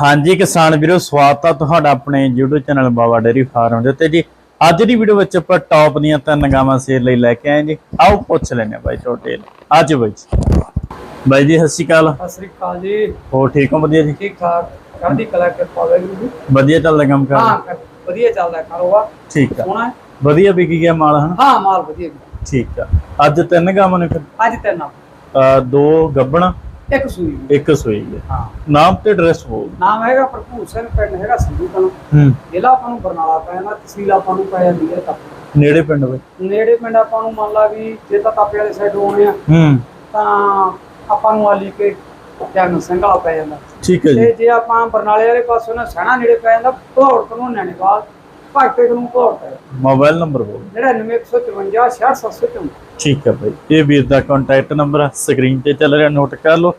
ਹਾਂਜੀ ਕਿਸਾਨ ਵੀਰੋ ਸਵਾਗਤ ਆ ਤੁਹਾਡਾ ਆਪਣੇ YouTube channel Baba dairy farm ਦੇ ਉੱਤੇ। ਜੀ ਅੱਜ ਦੀ ਵੀਡੀਓ ਵਿੱਚ ਆਪਾਂ ਟੌਪ ਦੀਆਂ ਤਿੰਨ ਗਾਵਾਂ ਸੇਲ ਲਈ ਲੈ ਕੇ ਆਏ ਜੀ। ਆਓ ਪੁੱਛ ਲੈਨੇ ਬਾਈ ਛੋਟੇ ਅੱਜ ਬਾਈ ਜੀ। ਬਾਈ ਜੀ ਸਤਿ ਸ਼੍ਰੀ ਅਕਾਲ। ਸਤਿ ਸ੍ਰੀ ਅਕਾਲ ਜੀ। ਹੋਰ ਠੀਕ ਹੋ? ਵਧੀਆ ਜੀ? ਠੀਕ ਠਾਕ। ਚੜ੍ਹਦੀ ਕਲਾ ਕਿਰਪਾ ਵਾਹਿਗੁਰੂ ਜੀ? ਵਧੀਆ ਚੱਲਦਾ ਕੰਮ ਕਰ? ਹਾਂ ਵਧੀਆ ਚੱਲਦਾ ਕਾਰੋਬਾਰ। ਠੀਕ ਆ। ਸੋਹਣਾ ਹੈ। ਵਧੀਆ ਵਿਕੀ ਗਿਆ ਮਾਲ ਹਨ? ਹਾਂ ਮਾਲ ਵਧੀਆ। ਠੀਕ ਆ। ਅੱਜ ਤਿੰਨ ਗਾਵਾਂ ਨੇ ਫਿਰ? ਅੱਜ ਤਿੰਨ ਦੋ ਗੱਬਣਾ ਇੱਕ ਸੂਈ ਵੀ। ਇੱਕ ਸੋਈ ਹੈ ਹਾਂ। ਨਾਮ ਤੇ ਐਡਰੈਸ ਬੋਲ ਨਾਮ ਹੈਗਾ ਭਰਪੂਰ ਸਿੰਘ ਪਿੰਡ ਹੈਗਾ ਸੰਧੂ ਕਲਾਂ। ਹੂੰ। ਜ਼ਿਲ੍ਹਾ ਆਪਾਂ ਨੂੰ ਬਰਨਾਲਾ ਪੈ ਜਾਂਦਾ ਤਹਿਸੀਲ ਆਪਾਂ ਨੂੰ ਪੈ ਜਾਂਦੀ ਹੈ ਤਾਂ ਨੇੜੇ ਪਿੰਡ ਬਾਈ ਨੇੜੇ ਪਿੰਡ ਆਪਾਂ ਨੂੰ ਮੰਨ ਲਾ ਵੀ ਜੇ ਤਾਂ ਤਾਪੇ ਵਾਲੇ ਸਾਈਡ ਆਉਣੇ ਆ ਹੂੰ। ਤਾਂ ਆਪਾਂ ਨੂੰ ਆਲੀ ਕੇ ਜਨ ਸਿੰਘਾਲਾ ਪੈ ਜਾਂਦਾ। ਠੀਕ ਹੈ ਜੀ। ਤੇ ਜੇ ਆਪਾਂ ਬਰਨਾਲੇ ਵਾਲੇ ਪਾਸੋਂ ਨਾ ਸਹਿਣਾ ਨੇੜੇ ਪੈ ਜਾਂਦਾ ਭੌੜ ਕਾਨੂੰਨ ਨੈਣੇਵਾਲ ਭਗਤੇ ਨੂੰ ਪੈ ਜਾਂਦਾ। ਮੋਬਾਈਲ ਨੰਬਰ ਬੋਲ। 99154 6754 ਠੀਕ ਹੈ ਭਾਈ। ਇਹ ਵੀਰ ਦਾ ਕੰਟੈਕਟ ਨੰਬਰ ਆ ਸਕਰੀਨ ਤੇ ਚੱਲ ਰਿਹਾ ਨੋਟ ਕਰ ਲਓ।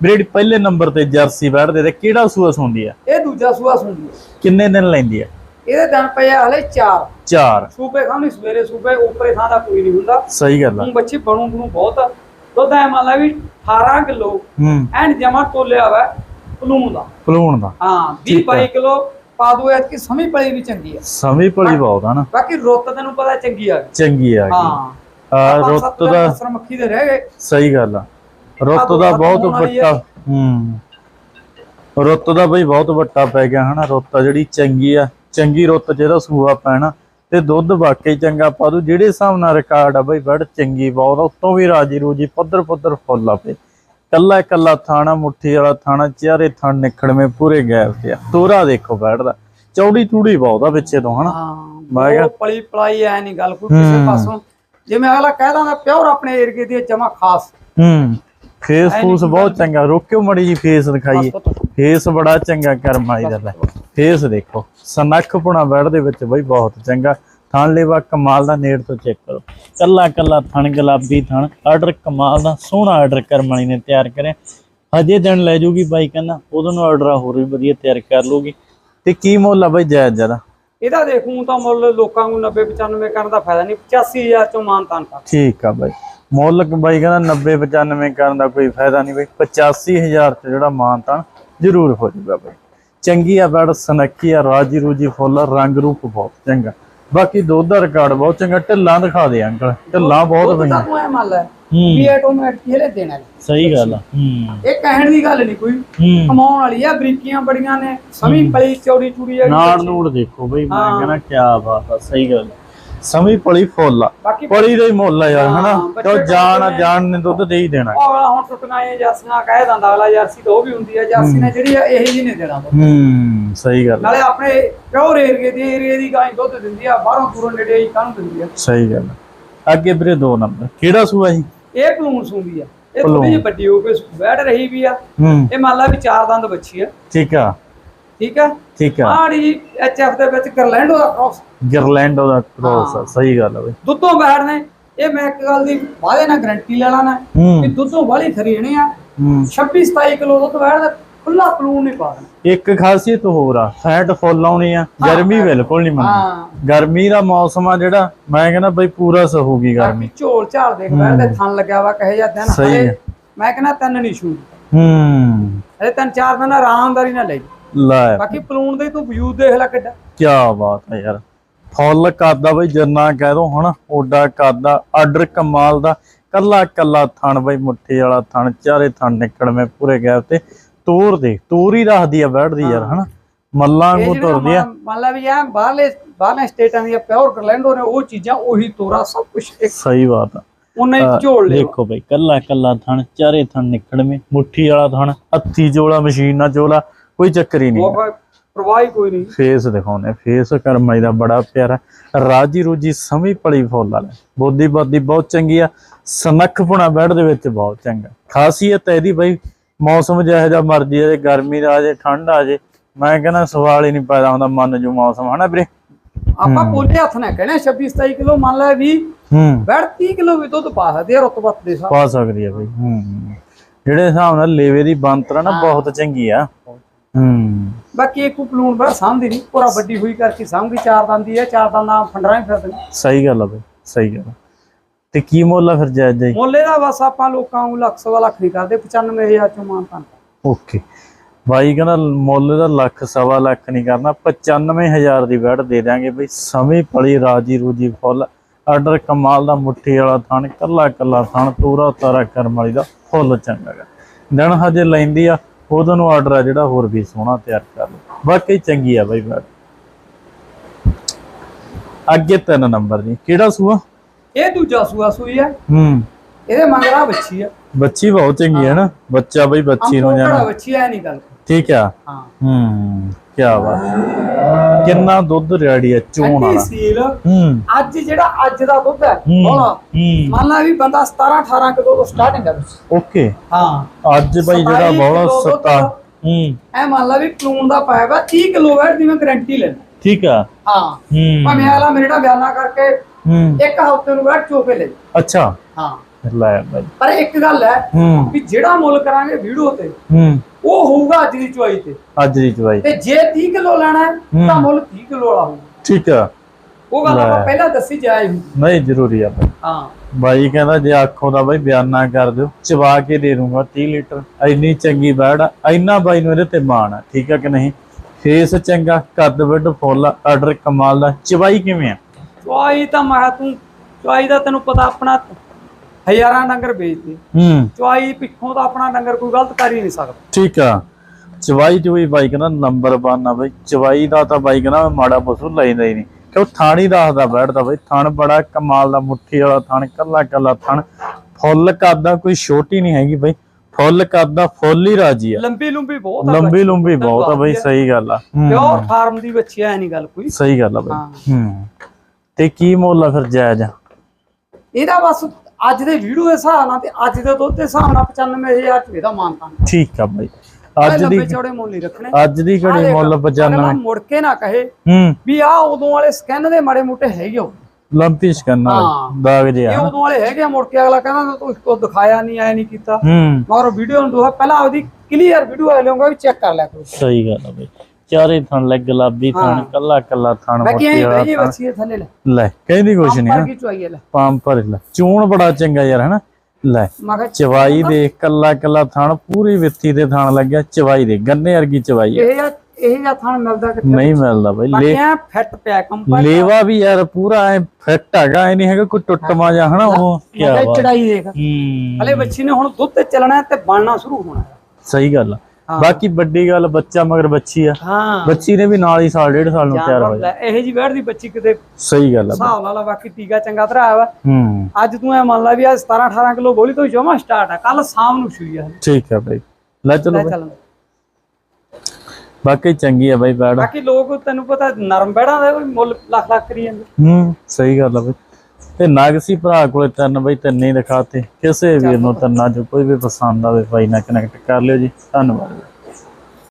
ਵੀਰੇ ਪਹਿਲੇ ਨੰਬਰ ਤੇ ਜਰਸੀ ਬੈਠਦੇ ਤੇ ਕਿਹੜਾ ਸੂਆ ਹੁੰਦੀ ਆ? ਇਹ ਦੂਜਾ ਸੂਆ ਸੁਣਦੀ ਹੈ ਕਿੰਨੇ ਦਿਨ ਲੈਂਦੀ ਆ? ਇਹਦੇ ਦਿਨ ਪਏ ਆ ਹਲੇ 4 ਚਾਰ। ਸੂਬੇ ਖਾਣੀ ਸਵੇਰੇ ਸੂਬੇ ਉੱਪਰੇ ਥਾਂ ਦਾ ਕੋਈ ਨਹੀਂ ਹੁੰਦਾ। ਸਹੀ ਗੱਲ ਆ। ਹੁਣ ਬੱਚੇ ਬਣੂ ਬਣੂ ਬਹੁਤ ਆ। ਦੁੱਧ ਐ ਮੰਨ ਲਾ ਵੀ 18 ਕਿਲੋ ਹੂੰ। ਐਨ ਜਮਾ ਤੋਲਿਆ ਵਾ ਪਲੂਣ ਦਾ। ਭਲੂਣ ਦਾ। ਹਾਂ 20 ਠੀਕ ਆ। 22 ਕਿਲੋ ਪਾ ਦੋ ਐਤ ਕੀ ਸਮੀ ਪਲੀ ਵੀ ਚੰਗੀ ਆ। ਸਮੇਂ ਭਲੀ ਬਹੁਤ ਆ ਨਾ। ਬਾਕੀ ਰੁੱਤ ਤੈਨੂੰ ਪਤਾ ਚੰਗੀ ਆ। ਚੰਗੀ ਆ ਗਈ। ਹਾਂ। ਰੁੱਤ ਦਾ ਕਸਰ ਮੱਖੀ ਦੇ ਰਹਿ ਗਏ। ਸਹੀ ਗੱਲ ਆ। ਰੁੱਤ ਦਾ ਬਹੁਤ। ਵੱਡਾ ਹੂੰ। ਰੁੱਤ ਦਾ ਬਈ ਬਹੁਤ ਵੱਡਾ ਪੈ ਗਿਆ ਹਨਾ। ਰੁੱਤ ਆ ਜਿਹੜੀ ਚੰਗੀ ਆ। ਚੰਗੀ ਰੁੱਤ ਜਿਹਦਾ ਸੂਆ ਪੈਣਾ। ਤੇ ਦੁੱਧ ਵਾਕਈ ਚੰਗਾ ਪਾ ਦੂ। ਜਿਹੜੇ ਹਿਸਾਬ ਨਾਲ ਰਿਕਾਰਡ ਆ ਬਈ ਬੜ ਚੰਗੀ ਬਹੁਤ ਉੱਤੋਂ ਵੀ ਰਾਜੀ ਰੂਜੀ ਪੱਧਰ ਪੱਧਰ ਫੁੱਲ ਆ ਪਏ ਕੱਲਾ ਕੱਲਾ ਥਾਣਾ ਮੁੱਠੀ ਵਾਲਾ ਥਾਣਾ ਚਿਹਰੇ ਥਣ ਨਿਖੜਵੇਂ ਪੂਰੇ ਗੈਪ ਤੇ ਆ ਤੋਰਾ ਦੇਖੋ ਬੈਠਦਾ। ਚੌੜੀ ਚੂੜੀ ਬਹੁਤ ਆ ਪਿੱਛੇ ਤੋਂ ਹਨਾ? ਮੈਂ ਕਿਹਾ- ਪਲੀ ਪਲਾਈ ਐ ਨਹੀਂ ਗੱਲ ਕੋਈ ਕਿਸੇ। ਪਾਸੋਂ। ਜਿਵੇਂ ਅਗਲਾ ਕਹਿ ਦਾਂਗਾ ਪਿਓਰ ਆਪਣੇ ਏਰੀਏ ਦੀ ਜਮਾ ਖਾਸ। ਹੂੰ ਫੇਸ ਫੂਸ ਬਹੁਤ ਚੰਗਾ। ਰੋਕਿਓ ਮੜੀ ਜੀ ਫੇਸ ਦਿਖਾਈਏ। ਫੇਸ ਬੜਾ ਚੰਗਾ ਕਰਮਾਈ ਦਾ ਫੇਸ ਦੇਖੋ ਸਨੱਖ ਪੁਣਾ ਬੈੜ ਦੇ ਵਿੱਚ ਬਈ ਬਹੁਤ ਚੰਗਾ। ਥਣ ਲੇਵਾ ਕਮਾਲ ਦਾ ਨੇੜ ਤੋਂ ਚੈੱਕ ਕਰੋ। ਕੱਲਾ ਕੱਲਾ ਥਣ ਗੁਲਾਬੀ ਥਣ ਆਰਡਰ ਕਮਾਲ ਦਾ ਸੋਹਣਾ ਆਰਡਰ ਕਰਮਣੀ ਨੇ ਤਿਆਰ ਕਰਿਆ। ਹਜੇ ਦਿਨ ਲੈ ਜੂਗੀ ਬਾਈ ਕਹਿੰਦਾ ਉਦੋਂ ਨੂੰ ਆਰਡਰ ਹੋਰ ਵੀ ਵਧੀਆ ਤਿਆਰ ਕਰ ਲੂਗੀ। ਤੇ ਕੀ ਮੁੱਲ ਆ ਬਾਈ ਜਾਇਜ਼ ਜਰਾ ਇਹਦਾ ਦੇਖੂੰ ਤਾਂ ਮੁੱਲ ਲੋਕਾਂ ਨੂੰ 90 95 ਕਰਨ ਦਾ ਫਾਇਦਾ ਨਹੀਂ 85000 ਚੋਂ ਮਾਨ ਤਾਨ ਕਰ। ਠੀਕ ਆ ਬਾਈ। ਮੁੱਲ ਬਾਈ ਕਹਿੰਦਾ 90 95 ਕਰਨ ਦਾ ਕੋਈ ਫਾਇਦਾ ਨਹੀਂ ਬਾਈ। 85000 ਚ ਜਿਹੜਾ ਮਾਨਤਾ ਜ਼ਰੂਰ ਹੋ ਜਾਊਗਾ ਬਾਈ। ਚੰਗੀ ਆ ਬੜ ਸਨੱਖੀ ਆ ਰਾਜੀ ਰੂਜੀ ਫੁੱਲ ਰੰਗ ਰੂਪ ਬਹੁਤ ਚੰਗਾ। ਬਾਕੀ ਦੁੱਧ ਦਾ ਰਿਕਾਰਡ ਬਹੁਤ ਚੰਗਾ ਢਿੱਲਾਂ ਦਿਖਾ ਦੇ ਅੰਕਲ ਢਿੱਲਾਂ ਬਹੁਤ ਉਹ ਤਾਂ ਪਈਆਂ। ਤੂੰ ਐ ਮੰਨ ਲੈ ਵੀ ਹੂੰ ਆਟੋਮੈਟਿਕ ਇਹਲੇ ਦੇਣਾ। ਸਹੀ ਗੱਲ ਆ। ਹੂੰ। ਇਹ ਕਹਿਣ ਦੀ ਗੱਲ ਨਹੀਂ ਕੋਈ। ਕਮਾਉਣ ਵਾਲੀ ਆ ਬਰੀਕੀਆਂ ਬੜੀਆਂ ਨੇ ਸਮੀ ਪਲੀ ਚੌੜੀ ਚੂੜੀ ਆ। ਨਾੜ ਨੂੜ ਦੇਖੋ ਬਈ ਮੈਂ। ਕਹਿੰਦਾ ਕੀ ਬਾਤ ਆ ਸਹੀ ਗੱਲ ਸਮੀ ਪਲੀ ਫੁੱਲ ਆ। ਬਾਕੀ ਪਲੀ ਦਾ ਹੀ ਮੁੱਲ ਆ ਯਾਰ ਹਾਂ, ਹਨਾ? ਬੱਚੇ ਤੇ ਕਹਿੰਦੇ ਜਾਨ ਨੇ ਦੁੱਧ ਦੇ ਹੀ ਦੇਣਾ। ਉਹ ਅਗਲਾ ਹੁਣ ਟੁੱਟੀਆਂ ਇਹ ਜਰਸੀਆਂ ਕਹਿ ਦਿੰਦਾ ਅਗਲਾ ਜਰਸੀ ਤਾਂ ਉਹ ਵੀ ਹੁੰਦੀ ਆ ਜਰਸੀ ਨੇ ਜਿਹੜੀ ਆ ਇਹ ਜੀ ਨੇ ਦੇਣਾ। ਹੂੰ ਸਹੀ ਗੱਲ ਆ, ਨਾਲੇ ਆਪਣੇ ਪਿਓਰ ਏਰੀਏ ਦੀ ਏਰੀਏ ਦੀ ਗਾਂ ਦੁੱਧ ਦਿੰਦੀ ਆ ਬਾਹਰੋਂ ਦੂਰੋਂ ਨੇੜੇ ਹੀ ਕਾਹਨੂੰ ਦਿੰਦੀ ਆ। ਸਹੀ ਗੱਲ ਆ। ਅੱਗੇ ਵੀਰੇ ਦੋ ਨੰਬਰ। ਕਿਹੜਾ ਸੂਆ ਸੀ? ਇਹ ਪਲੂਣ ਸੂੰਦੀ ਆ। ਇਹ। ਥੋੜੀ ਜਿਹੀ ਵੱਡੀ ਹੋ ਕੇ ਬੈਠ ਰਹੀ ਵੀ ਆ। ਹੂੰ। ਇਹ ਮੰਨ ਲਾ ਵੀ ਚਾਰ ਦੰਦ ਬੱਚੀ ਆ। ਠੀਕ ਆ। ਠੀਕ ਆ? ਠੀਕ ਆ। ਆੜੀ ਐਚਐਫ ਦੇ ਵਿੱਚ ਕਰਲੈਂਡੋ ਦਾ ਕ੍ਰੋਸ ਗਿਰਲੈਂਡ ਉਹਦਾ ਕ੍ਰੋਸ ਹਾਂ। ਸਹੀ ਗੱਲ ਆ ਬਈ। ਦੁੱਧੋਂ ਬੈਠ ਨੇ। ਇਹ ਮੈਂ ਇੱਕ ਗੱਲ ਦੀ ਵਾਅਦੇ ਨਾਲ ਗਰੰਟੀ ਲੈ ਲਾਣਾ ਹੂੰ। ਦੁੱਧੋਂ ਵਾਲੀ ਖਰੀਦਣੇ ਆ। ਹੂੰ। 26 27 ਕਿਲੋ ਦੁੱਧ ਬੈਠਦਾ ਖੁੱਲਾ ਪਲੂਣ ਨਹੀਂ ਪਾਣਾ ਇੱਕ ਖਾਸੀਅਤ ਹੋਰ ਆ ਫੈਟ ਫੁੱਲ ਆਉਣੀ ਆ ਗਰਮੀ ਬਿਲਕੁਲ ਨਹੀਂ ਮੰਨਦੀ ਹਾਂ। ਗਰਮੀ ਦਾ ਮੌਸਮ ਆ ਜਿਹੜਾ ਮੈਂ ਕਹਿੰਦਾ ਬਈ ਪੂਰਾ ਸਹੂਗੀ ਗਰਮੀ। ਝੋਲ ਝਾਲ ਦੇਖ ਬੈਠਦੇ ਥਣ ਲੱਗਿਆ ਵਾ ਕਹੇ ਜਾਂ ਦਿਨ ਹੈ। ਮੈਂ ਕਹਿੰਦਾ ਤਿੰਨ ਨਹੀਂ ਛੂ ਹੂੰ। ਹਲੇ ਤਿੰਨ ਚਾਰ ਦਿਨ ਆਰਾਮਦਾਰੀ ਨਾਲ ਲੈ ਜੀ। ਲੈ। ਬਾਕੀ ਪਲੂਣ ਦੇ ਤੂੰ ਵਿਊ ਦੇਖ ਲੈ ਕਿੱਡਾ। ਕੀ ਬਾਤ ਹੈ ਯਾਰ। ਫੁੱਲ ਕਰਦਾ ਬਈ ਜਰਨਾ ਕਹਿ ਦੋ ਹਨਾ ਓਡਾ ਕਰਦਾ ਆਰਡਰ ਕਮਾਲ ਦਾ। ਕੱਲਾ ਕੱਲਾ ਥਣ ਬਈ ਮੁੱਠੀ ਵਾਲਾ ਥਣ ਚਾਰੇ ਥਣ ਨਿਕਲਵੇਂ ਪੂਰੇ ਗੈਪ ਤੇ। ਤੋਰ ਦੇ ਤੋਰ ਰੱਖਦੀ ਆ ਬੈਠਦੀ ਯਾਰ ਹਨਾ। ਮੱਲਾਂ ਨੂੰ ਤੁਰਦੀ ਆ ਮੰਨ- ਮੰਨ ਲਾ ਵੀ ਆ ਬਾਹਰਲੇ ਬਾਹਰਲੇ ਸਟੇਟਾਂ ਦੀਆਂ ਪਿਓਰ ਗਰਲੈਂਡੋ ਨੇ ਉਹ ਚੀਜ਼ਾਂ ਉਹੀ ਤੋਰਾ ਸਭ ਕੁਝ ਇੱਕ। ਸਹੀ ਬਾਤ ਆ। ਉਹਨਾਂ ਝੋਲ ਲਿਆ ਦੇਖੋ ਬਈ ਕੱਲਾ ਕੱਲਾ ਥਣ ਚਾਰੇ ਥਣ ਨਿਕਲਵੇਂ ਮੁੱਠੀ ਵਾਲਾ ਥਣ ਹੱਥੀ ਜੋਲਾ ਮਸ਼ੀਨ ਨਾਲ ਜੋਲਾ ਕੋਈ ਚੱਕਰ ਹੀ ਨਹੀਂ ਉਹ ਪ੍ਰਵਾਹ ਹੀ ਕੋਈ ਨਹੀਂ। ਫੇਸ ਦਿਖਾਉਨੇ ਫੇਸ ਕਰਮਾਈ ਦਾ ਬੜਾ ਪਿਆਰਾ। ਰਾਜੀ ਰੂਜੀ ਸਮੀ ਪਲੀ ਫੁੱਲ ਵਾਲਾ। ਬੋਦੀ ਬਾਦੀ ਬਹੁਤ ਚੰਗੀ ਆ। ਸਨੱਖ ਪੁਣਾ ਬੈੜ ਦੇ ਵਿੱਚ ਬਹੁਤ ਚੰਗਾ। ਖਾਸੀਅਤ ਹੈ ਇਹਦੀ ਬਈ। ਮੌਸਮ ਜਿਹੋ ਜਿਹਾ ਮਰਜ਼ੀ ਆ ਜੇ ਗਰਮੀ ਦਾ ਆ ਜੇ ਠੰਡ ਆ ਜੇ। ਮੈਂ ਕਹਿੰਦਾ ਸਵਾਲ ਹੀ ਨਹੀਂ ਪੈਦਾ ਹੁੰਦਾ ਮਨ ਜੂ ਮੌਸਮ ਹਨਾ ਵੀਰੇ? ਆਪਾਂ ਪੋਲੇ ਹੱਥ ਨਾਲ ਕਹਿੰਦੇ 26 27 ਕਿਲੋ ਮੰਨ ਲੈ ਵੀ ਹੂੰ। ਬੈਠ 30 ਕਿਲੋ ਵੀ ਦੁੱਧ ਪਾ ਸਕਦੇ ਆ ਰਤਬਤ ਦੇ ਹਿਸਾਬ ਪਾ ਸਕਦੀ ਆ ਬਈ ਹੂੰ। ਜਿਹੜੇ ਹਿਸਾਬ ਨਾਲ ਲੇਵੇ ਦੀ ਬੰਤਰ ਨਾ ਬਹੁਤ ਚੰਗੀ ਆ। ਹੂੰ। ਬਾਕੀ ਇੱਕ ਪਲੂਣ ਬੜਾ ਸਾਂਭਦੀ ਨਹੀਂ। ਪੂਰਾ ਵੱਡੀ ਹੋਈ ਕਰਕੇ ਸਾਂਭਦੀ ਚਾਰ ਦੰਦੀ ਹੈ ਚਾਰ ਦੰਦਾਂ ਫੰਡਰਾਂ ਹੀ ਫਿਰਦੇ ਨੇ। ਸਹੀ ਗੱਲ ਆ ਬਈ ਸਹੀ ਗੱਲ ਆ। ਤੇ ਕੀ ਮੁੱਲ ਆ ਫਿਰ ਜਾਇਜ਼ ਜਾਈ ਮੁੱਲੇ ਦਾ ਬਸ ਆਪਾਂ ਲੋਕਾਂ ਨੂੰ ਲੱਖ ਸਵਾ ਲੱਖ ਨਹੀਂ ਕਰਦੇ 95000 ਚੋਂ ਮਾਨਤਾਨ ਓਕੇ। ਬਾਈ ਕਹਿੰਦਾ ਮੁੱਲ ਦਾ ਲੱਖ ਸਵਾ ਲੱਖ ਨਹੀਂ ਕਰਨਾ 95000 ਦੀ ਵੈਟ ਦੇ ਦਿਆਂਗੇ ਬਈ। ਸਮੇਂ ਪਲੀ ਰਾਜੀ ਰੂਜੀ ਫੁੱਲ। ਆਰਡਰ ਕਮਾਲ ਦਾ ਮੁੱਠੀ ਵਾਲਾ ਥਣ ਕੱਲਾ ਕੱਲਾ ਥਣ ਤੂਰਾ ਤਾਰਾ ਕਰਮ ਵਾਲੀ ਦਾ ਫੁੱਲ ਚੰਗਾ ਗਾ। ਦਿਨ ਹਜੇ ਲੈਂਦੀ ਆ ਉਹਦੋਂ ਨੂੰ ਆਰਡਰ ਆ ਜਿਹੜਾ ਹੋਰ ਵੀ ਸੋਹਣਾ ਤਿਆਰ ਕਰ ਲਓ। ਬਾਕੀ ਚੰਗੀ ਆ ਬਈ ਵੈਟ ਅੱਗੇ ਤਿੰਨ ਨੰਬਰ ਜੀ ਕਿਹੜਾ ਸੂਆ? ਇਹ ਦੂਜਾ ਸੂਆ ਸੂਈ ਹੈ ਹੂੰ। ਇਹਦੇ ਮੰਗਰਾ ਬੱਚੀ ਆ। ਬੱਚੀ ਬਹੁਤ ਚੰਗੀ ਹੈ ਨਾ। ਬੱਚਾ ਬਈ ਬੱਚੀ ਨੂੰ ਜਾਣਾ। ਬੱਚੀ ਐ ਨਹੀਂ ਗੱਲ। ਠੀਕ ਆ। ਹਾਂ। ਹੂੰ। ਕੀ ਬਾਤ ਕਿੰਨਾ ਦੁੱਧ ਰੈਡੀ ਹੈ ਚੋਣ ਵਾਲਾ। ਸੀਲ। ਹੂੰ। ਅੱਜ ਜਿਹੜਾ ਅੱਜ ਦਾ ਦੁੱਧ ਹੈ ਹੂੰ ਬੋਲਾ। ਹੂੰ। ਮੰਨ ਲਾ ਵੀ ਬੰਦਾ 17 18 ਕਿਲੋ ਤੋਂ ਸਟਾਰਟਿੰਗ ਹੈ ਓਕੇ। ਹਾਂ। ਅੱਜ ਬਈ ਜਿਹੜਾ 27 ਬੋਲਾ ਕਿਲੋ ਦੁੱਧ। ਸੱਤਾ। ਹੂੰ। ਐ ਮੰਨ ਲਾ ਵੀ ਕਲੂਨ ਦਾ ਪਾਇਆ ਵਾ 30 ਕਿਲੋ ਵੈਟ ਦੀ ਮੈਂ ਗਾਰੰਟੀ ਲੈਣਾ ਠੀਕ ਆ। ਹਾਂ। ਹੂੰ। ਭਾਵੇਂ ਮੇਰੇ ਨਾਲ ਬਿਆਨਾ ਕਰਕੇ ਹੂੰ। ਇੱਕ ਹਫ਼ਤੇ ਨੂੰ ਵੈਟ ਚੋਕੇ ਲੈ। ਅੱਛਾ। ਹਾਂ। ਲੈ ਬਈ। ਪਰ ਇੱਕ ਗੱਲ ਹੈ ਹੂੰ। ਵੀ ਜਿਹੜਾ ਮੁੱਲ ਕਰਾਂਗੇ ਵੀਡੀਓ ਤੇ ਹੂੰ। ਉਹ ਹੋਊਗਾ ਅੱਜ ਦੀ ਚੁਆਈ ਤੇ। ਅੱਜ ਦੀ ਚਵਾਈ ਤੇ ਜੇ 30 ਕਿਲੋ ਲੈਣਾ ਹੈ। ਤਾਂ ਮੁੱਲ 30 ਕਿਲੋ ਵਾਲਾ ਹੋਊਗਾ। ਠੀਕ ਆ। ਉਹ ਗੱਲ। ਆਪਾਂ ਪਹਿਲਾਂ ਦੱਸੀ ਜਾਏ ਨਹੀਂ ਜ਼ਰੂਰੀ ਆ ਹਾਂ। ਬਾਈ ਕਹਿੰਦਾ ਜੇ ਆਖੋ ਦਾ ਬਾਈ ਬਿਆਨਾ ਕਰ ਦਿਓ ਚਵਾ ਕੇ ਦੇ ਦੂੰਗਾ 30 ਲੀਟਰ। ਇੰਨੀ ਚੰਗੀ ਬੈੜ ਆ ਇੰਨਾ ਬਾਈ ਨੂੰ ਇਹਦੇ ਤੇ ਮਾਣ ਆ ਠੀਕ ਆ ਕਿ ਨਹੀਂ? ਫੇਸ ਚੰਗਾ ਕੱਦ ਵੱਡ ਫੁੱਲ ਆਰਡਰ ਕਮਾਲ ਦਾ। ਚਵਾਈ ਕਿਵੇਂ ਆ? ਚੁਆਈ ਤਾਂ ਮੈਂ ਤੂੰ ਚੁਆਈ ਦਾ ਤੈਨੂੰ ਪਤਾ ਆਪਣਾ ਹਜ਼ਾਰਾਂ ਡੰਗਰ ਵੇਚਦੇ। ਹੂੰ। ਚੁਆਈ ਪਿੱਛੋਂ ਤਾਂ ਆਪਣਾ ਡੰਗਰ ਕੋਈ ਗਲਤ ਕਰ ਹੀ ਨਹੀਂ ਸਕਦਾ। ਠੀਕ ਆ। ਚਵਾਈ ਵੀ ਬਾਈ ਕਹਿੰਦਾ ਨੰਬਰ 1 ਆ ਬਾਈ। ਚਵਾਈ ਦਾ ਤਾਂ ਬਾਈ ਕਹਿੰਦਾ ਮਾੜਾ ਪਸ਼ੂ ਲੈਂਦਾ ਹੀ ਨਹੀਂ। ਕਿਉਂ ਥਾਣੀ ਦੱਸਦਾ ਬੈਠਦਾ ਬਾਈ। ਥਣ ਬੜਾ ਕਮਾਲ ਦਾ ਮੁੱਠੀ ਵਾਲਾ ਥਣ ਕੱਲਾ ਕੱਲਾ ਥਣ। ਫੁੱਲ ਕੱਦਾ ਕੋਈ ਛੋਟੀ ਨਹੀਂ ਹੈਗੀ ਬਾਈ। ਫੁੱਲ ਕੱਦਾ ਫੁੱਲ ਹੀ ਰਾਜੀ ਆ। ਲੰਬੀ ਲੰਬੀ ਬਹੁਤ ਆ ਲੰਬੀ ਲੰਬੀ ਬਹੁਤ ਆ ਬਾਈ ਸਹੀ ਗੱਲ ਆ। ਪਿਓਰ ਫਾਰਮ ਦੀ ਬੱਚੀ ਐ ਨਹੀਂ ਗੱਲ ਕੋਈ। ਸਹੀ ਗੱਲ ਆ ਬਾਈ। ਹਾਂ। ਤੇ ਕੀ ਮੁੱਲ ਆ ਫਿਰ ਜਾਇਜ਼? ਇਹਦਾ ਬਸ ਅੱਜ ਦੇ ਵੀਡੀਓ ਦੇ ਹਿਸਾਬ ਨਾਲ ਤੇ ਅੱਜ ਦੇ ਦੁੱਧ ਦੇ ਹਿਸਾਬ ਨਾਲ 95000 ਚ ਇਹਦਾ ਮਾਨਤਾ ਠੀਕ ਆ ਬਾਈ। ਅੱਜ ਦੀ ਚੌੜੇ ਮੁੱਲ ਨਹੀਂ ਰੱਖਣੇ। ਅੱਜ ਦੀ ਘੜੀ ਮੁੱਲ ਅਗਲਾ 95 ਮੁੜ ਕੇ ਨਾ ਕਹੇ ਵੀ ਆ ਉਦੋਂ ਵਾਲੇ ਸਕੈਨ ਦੇ ਮਾੜੇ ਮੋਟੇ ਹੈਗੇ ਹੋ ਲੰਪੀ ਸਕੰਨਾ। ਦਾਗ ਇਹ ਜਿਹਾ ਉਦੋਂ ਵਾਲੇ ਹੈਗੇ ਆ ਮੁੜ ਕੇ ਅਗਲਾ ਕਹਿੰਦਾ ਤੂੰ ਇਸਕੋ ਦਿਖਾਇਆ ਨਹੀਂ ਆਇਆ ਨਹੀਂ ਕੀਤਾ। ਮਗਰ ਵੀਡੀਓ ਨੂੰ ਦੁਆ ਪਹਿਲਾਂ ਆਪਦੀ ਕਲੀਅਰ ਵੀਡੀਓ ਆ ਲਿਆਉਂਗਾ ਵੀ ਚੈੱਕ ਕਰ ਲਿਆ ਕਰੋ ਸਹੀ ਗੱਲ ਆ ਬਾਈ। ਚਾਰੇ ਥਣ ਲੈ ਗੁਲਾਬੀ ਥਣ ਹਾਂ। ਕੱਲਾ ਕੱਲਾ ਥਣ ਬਾਕੀ ਐਂ ਬਈ ਥਣ। ਬੱਚੀ ਥੱਲੇ ਲੈ। ਲੈ ਕਹਿੰਦੀ ਕੁਛ ਨਹੀਂ ਕੀ ਚੁਆਈ ਲੈ। ਪਾਮ ਭਰ ਲੈ। ਚੂਣ ਬੜਾ ਚੰਗਾ ਯਾਰ ਹਨਾ। ਲੈ ਚਵਾਈ ਦੇ ਕੱਲਾ ਕੱਲਾ ਥਣ ਪੂਰੀ ਵਿੱਥੀ ਤੇ ਥਣ ਲੱਗਿਆ ਚਵਾਈ ਦੇ ਗੰਨੇ ਵਰਗੀ ਚਵਾਈ ਇਹ ਇਹ ਜਾਂ ਥਾਂ ਮਿਲਦਾ ਕਿੱਥੇ? ਨਹੀਂ ਮਿਲਦਾ ਬਾਈ ਲੈ ਫਿੱਟ ਪਿਆ ਕੰਪਨੀ ਲੇਵਾ ਵੀ ਯਾਰ ਪੂਰਾ ਐ ਫਿੱਟ ਹੈਗਾ ਐ ਨਹੀਂ ਹੈਗਾ ਕੋਈ ਟੁੱਟਮਾ ਜਾ ਹਨਾ ਉਹ। ਕੀ ਬਾਤ। ਚੜਾਈ ਦੇਖ। ਹੂੰ। ਹਲੇ ਬੱਚੀ ਨੇ ਹੁਣ ਦੁੱਧ ਤੇ ਚੱਲਣਾ ਹੈ ਤੇ ਬਣਨਾ ਸ਼ੁਰੂ ਹੋਣਾ। ਹੈ। ਸਹੀ ਗੱਲ ਆ। ਹਾਂ। ਬਾਕੀ ਵੱਡੀ ਗੱਲ ਬੱਚਾ ਮਗਰ ਬੱਚੀ ਆ। ਹਾਂ। ਬੱਚੀ ਨੇ ਵੀ ਨਾਲ ਹੀ ਸਾਲ ਡੇਢ ਸਾਲ ਨੂੰ ਤਿਆਰ ਹੋ ਜਾ ਇਹ ਜੀ ਵੈੜ ਦੀ ਬੱਚੀ ਕਿਤੇ ਸਹੀ ਗੱਲ ਆ। ਹਿਸਾਬ ਲਾ ਲਾ ਬਾਕੀ ਟੀਕਾ ਚੰਗਾ ਤਰ੍ਹਾਂ ਆਇਆ ਵਾ। ਹੂੰ। ਅੱਜ ਤੂੰ ਐ ਮੰਨ ਲਾ ਵੀ ਅੱਜ 17 18 ਕਿਲੋ ਬੋਲੀ ਤੋਂ ਜਮਾ ਸਟਾਰਟ ਆ। ਕੱਲ ਸ਼ਾਮ ਨੂੰ ਸੂਈ ਆ। ਠੀਕ ਆ ਬਾਈ। ਲੈ ਚਲੋ ਬਾਕੀ ਚੰਗੀ ਆ ਬਾਈ ਬੈੜ ਬਾਕੀ ਲੋਕ ਤੈਨੂੰ ਪਤਾ ਨਰਮ ਬੈੜਾਂ ਦਾ ਵੀ ਮੁੱਲ ਲੱਖ ਲੱਖ ਕਰੀ ਜਾਂਦੇ। ਹੂੰ ਸਹੀ ਗੱਲ ਆ ਬਾਈ। ਤੇ ਨਾਗਸੀ ਭਰਾ ਕੋਲੇ ਤਿੰਨ ਬਾਈ ਤਿੰਨੇ ਹੀ ਦਿਖਾਤੇ ਕਿਸੇ ਵੀਰ ਨੂੰ ਤਿੰਨਾਂ ਚੋਂ ਕੋਈ ਵੀ ਪਸੰਦ ਆਵੇ ਬਾਈ ਨਾਲ ਕਨੈਕਟ ਕਰ ਲਿਓ ਜੀ। ਧੰਨਵਾਦ।